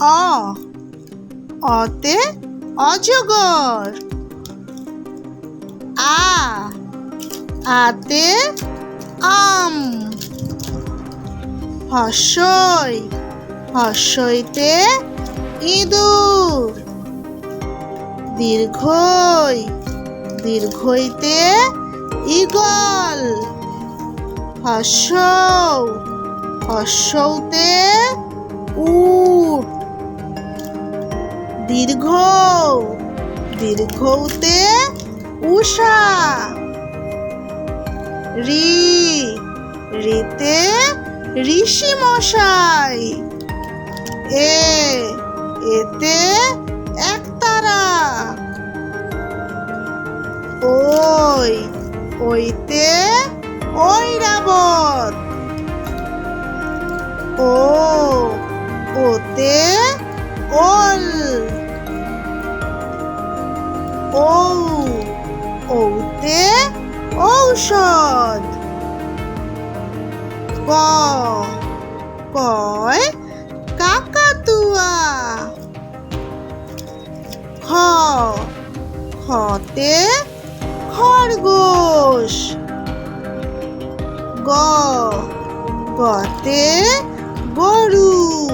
অ, অতে অজগর। আ, আতে আম। হর্ষই, হর্ষইতে ইঁদুর। দীর্ঘই, দীর্ঘইতে ঈগল। হর্ষ হর্ষৌতে উট। দীর্ঘ। দীর্ঘৌতে উষা। রি, রিতে ঋষি মশাই এ, এতে একতারা। ওই, ওইতে ঐরাবত। ও, ওতে ঔষধ। ক কয় কাকাতুয়া। খ খতে খরগোশ। গ গতে গরু।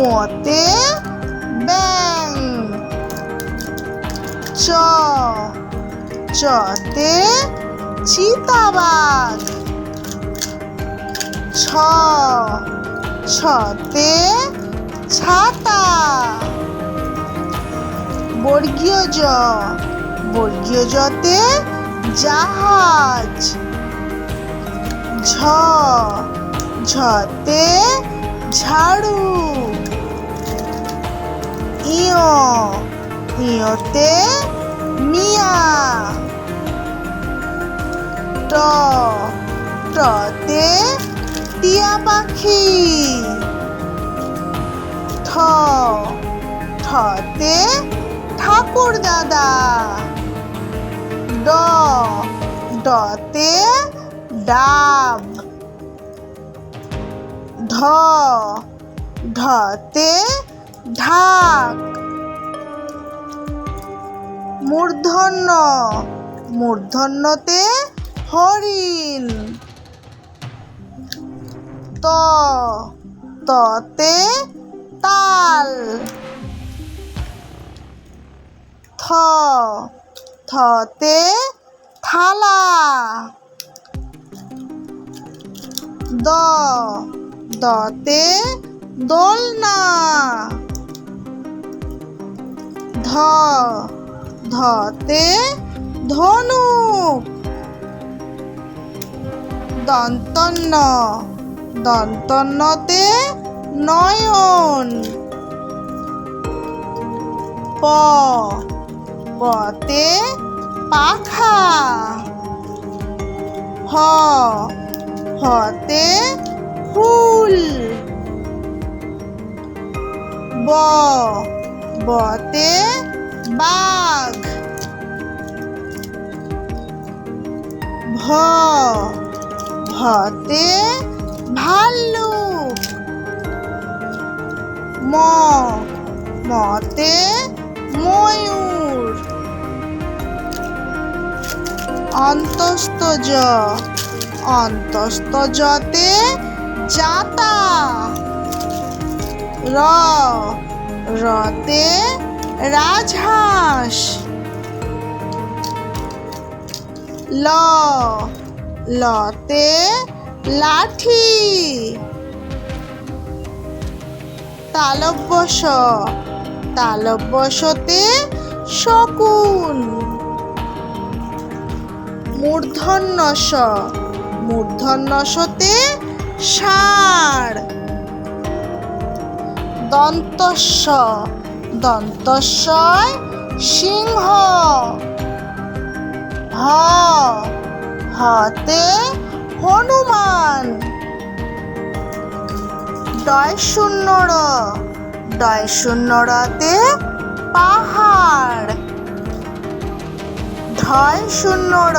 ওতে ব্যাং। চ। চতে চিতাবাঘ। ছ। ছতে ছাতা। বর্গীয় জ। বর্গীয় জতে জাহাজ। ঝ। ঝতে ঝাড়ু। ইয় ইয়তে মিয়া ট টতে টিয়া পাখি ঠ ঠতে ঠাকুর দাদা ড ডতে ডাব ঢ ঢতে ঢাক। মূর্ধন্য। মূর্ধন্যতে হরিণ। ত। ততে তাল। থ। থতে থালা। দ। দতে দোলনা। ধ ধতে ধনুক। দন্তন্য দন্তন্যতে নয়ন। প পতে পাখা। হ হতে ফুল। ব বতে বাঘ। ভ। ভতে ভাল্লুক। ম। মতে ময়ূর। অন্তস্থ জ। অন্তস্থ জতে র। রতে রাজহাঁস। ল লতে লাঠি। তালব্যস তালব্যসতে শকুন। মূর্ধন্যস মূর্ধন্যসতে ষাঁড়। দন্তস্ব দন্তস্বয় সিংহ। হ, হতে হনুমান। ডয় শূন্য র ডয় শূন্য রতে পাহাড়। ঢয় শূন্য র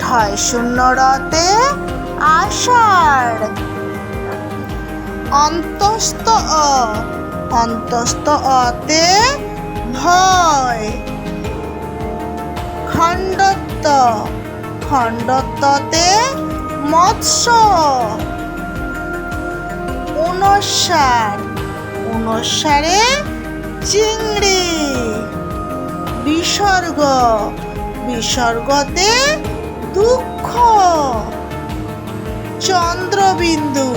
ঢয় শূন্য রতে আষাঢ়। অন্তস্থ অ অন্তস্থ অতে ভয়। খণ্ডত্ব। খণ্ডত্বতে মৎস্য। উনসার উনসারে চিংড়ি। বিসর্গ। বিসর্গতে দুঃখ। চন্দ্রবিন্দু।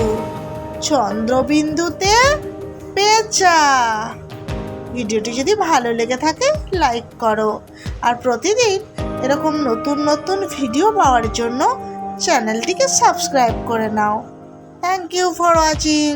চন্দ্রবিন্দুতে পেঁচা ভিডিওটি যদি ভালো লেগে থাকে, লাইক করো। আর প্রতিদিন এরকম নতুন নতুন ভিডিও পাওয়ার জন্য চ্যানেলটিকে সাবস্ক্রাইব করে নাও। Thank you for watching